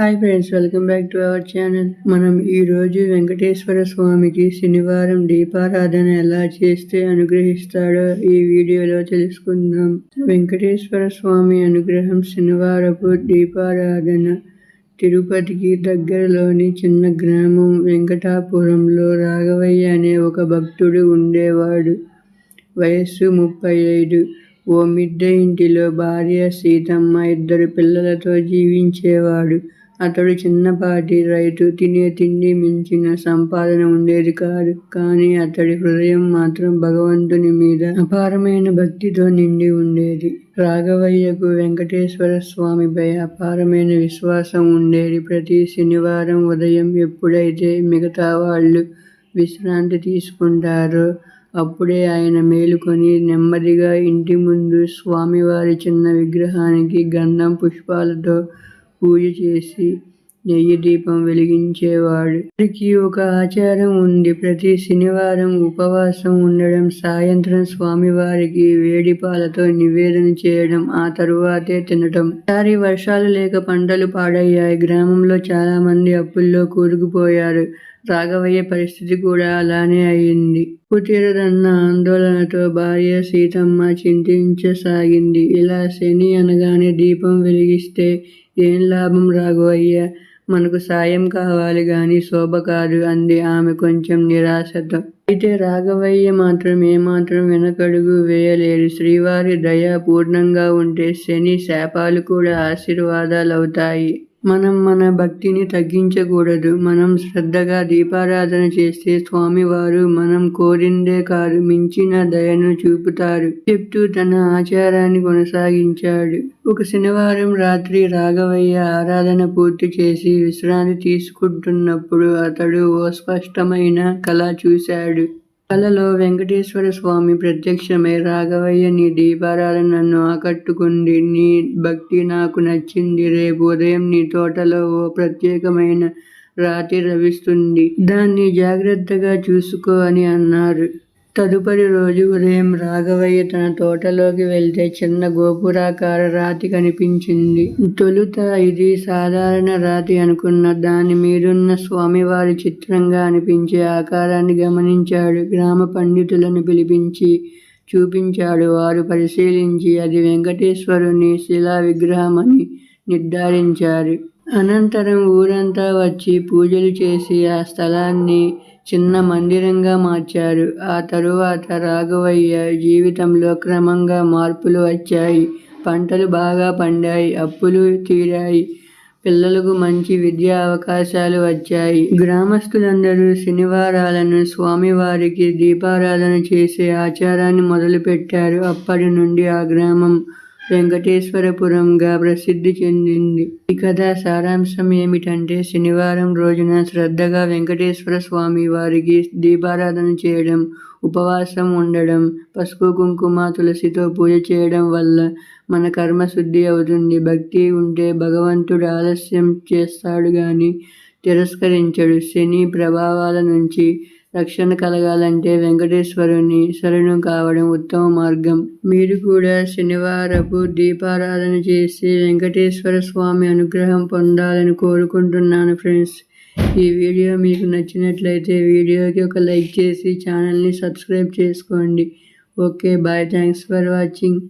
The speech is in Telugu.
Hi friends welcome back to our channel మనం ఈరోజు వెంకటేశ్వర స్వామికి శనివారం దీపారాధన ఎలా చేస్తే అనుగ్రహిస్తాడో ఈ వీడియోలో తెలుసుకుందాం. వెంకటేశ్వర స్వామి అనుగ్రహం శనివారపు దీపారాధన. తిరుపతికి దగ్గరలోని చిన్న గ్రామం వెంకటాపురంలో రాఘవయ్య అనే ఒక భక్తుడు ఉండేవాడు. వయస్సు ముప్పై ఐదు. ఓ మిద్దె ఇంటిలో భార్య సీతమ్మ ఇద్దరు పిల్లలతో జీవించేవాడు. అతడు చిన్నపాటి రైతు తినే తిండి మించిన సంపాదన ఉండేది కాదు. కానీ అతడి హృదయం మాత్రం భగవంతుని మీద అపారమైన భక్తితో నిండి ఉండేది. రాఘవయ్యకు వెంకటేశ్వర స్వామిపై అపారమైన విశ్వాసం ఉండేది. ప్రతి శనివారం ఉదయం ఎప్పుడైతే మిగతా వాళ్ళు విశ్రాంతి తీసుకుంటారో అప్పుడే ఆయన మేలుకొని నెమ్మదిగా ఇంటి ముందు స్వామివారి చిన్న విగ్రహానికి గంధం పుష్పాలతో పూజ చేసి నెయ్యి దీపం వెలిగించేవాడు. వారికి ఒక ఆచారం ఉంది. ప్రతి శనివారం ఉపవాసం ఉండడం సాయంత్రం స్వామివారికి వేడి పాలతో నివేదన చేయడం ఆ తరువాతే తినటం. సారి వర్షాలు లేక పంటలు పాడయ్యాయి. గ్రామంలో చాలా మంది అప్పుల్లో కూరుకుపోయారు. రాఘవయ్య పరిస్థితి కూడా అలానే అయింది. కుటీరదన్న ఆందోళనతో భార్య సీతమ్మ చింతించసాగింది. ఇలా శని అనగానే దీపం వెలిగిస్తే ఏం లాభం రాఘవయ్య? మనకు సాయం కావాలి గాని శోభ కాదు అంది ఆమె కొంచెం నిరాశతో. అయితే రాఘవయ్య మాత్రం ఏమాత్రం వెనకడుగు వేయలేదు శ్రీవారి దయ పూర్ణంగా ఉంటే శని శాపాలు కూడా ఆశీర్వాదాలు అవుతాయి మనం మన భక్తిని తగ్గించకూడదు. మనం శ్రద్ధగా దీపారాధన చేస్తే స్వామివారు మనం కోరిందే కాదు మించిన దయను చూపుతారు. చెప్తూ తన ఆచారాన్ని కొనసాగించాడు. ఒక శనివారం రాత్రి రాఘవయ్య ఆరాధన పూర్తి చేసి విశ్రాంతి తీసుకుంటున్నప్పుడు అతడు ఓ స్పష్టమైన కళ చూశాడు. కలలో వెంకటేశ్వర స్వామి ప్రత్యక్షమై రాఘవయ్య నీ దీపారాధన నన్ను ఆకట్టుకుంది. నీ భక్తి నాకు నచ్చింది. రేపు ఉదయం నీ తోటలో ఓ ప్రత్యేకమైన రాతి రవిస్తుంది. దాన్ని జాగ్రత్తగా చూసుకో అని అన్నారు. తదుపరి రోజు ఉదయం రాఘవయ్య తన తోటలోకి వెళ్తే చిన్న గోపురాకార రాతి కనిపించింది. తొలుత ఇది సాధారణ రాతి అనుకున్న దాని మీదున్న స్వామివారి చిత్రంగా అనిపించే ఆకారాన్ని గమనించాడు. గ్రామ పండితులను పిలిపించి చూపించాడు. వారు పరిశీలించి అది వెంకటేశ్వరుని శిలా విగ్రహం అని నిర్ధారించారు. అనంతరం ఊరంతా వచ్చి పూజలు చేసి ఆ స్థలాన్ని చిన్న మందిరంగా మార్చారు. ఆ తరువాత రాఘవయ్య జీవితంలో క్రమంగా మార్పులు వచ్చాయి. పంటలు బాగా పండాయి అప్పులు తీరాయి పిల్లలకు మంచి విద్యా అవకాశాలు వచ్చాయి. గ్రామస్తులందరూ శనివారాలను స్వామివారికి దీపారాధన చేసే ఆచారాన్ని మొదలుపెట్టారు. అప్పటి నుండి ఆ గ్రామం వెంకటేశ్వరపురంగా ప్రసిద్ధి చెందింది. ఈ కథ సారాంశం ఏమిటంటే శనివారం రోజున శ్రద్ధగా వెంకటేశ్వర స్వామి వారికి దీపారాధన చేయడం ఉపవాసం ఉండడం పసుపు కుంకుమ తులసితో పూజ చేయడం వల్ల మన కర్మ శుద్ధి అవుతుంది. భక్తి ఉంటే భగవంతుడు ఆలస్యం చేస్తాడు కానీ తిరస్కరించడు. శని ప్రభావాల నుంచి రక్షణ కలగాలంటే వెంకటేశ్వరుని శరణు కావడం ఉత్తమ మార్గం. మీరు కూడా శనివారపు దీపారాధన చేసి వెంకటేశ్వర స్వామి అనుగ్రహం పొందాలని కోరుకుంటున్నాను ఫ్రెండ్స్. ఈ వీడియో మీకు నచ్చినట్లయితే వీడియోకి ఒక లైక్ చేసి ఛానల్ని సబ్స్క్రైబ్ చేసుకోండి. Okay bye. Thanks for watching.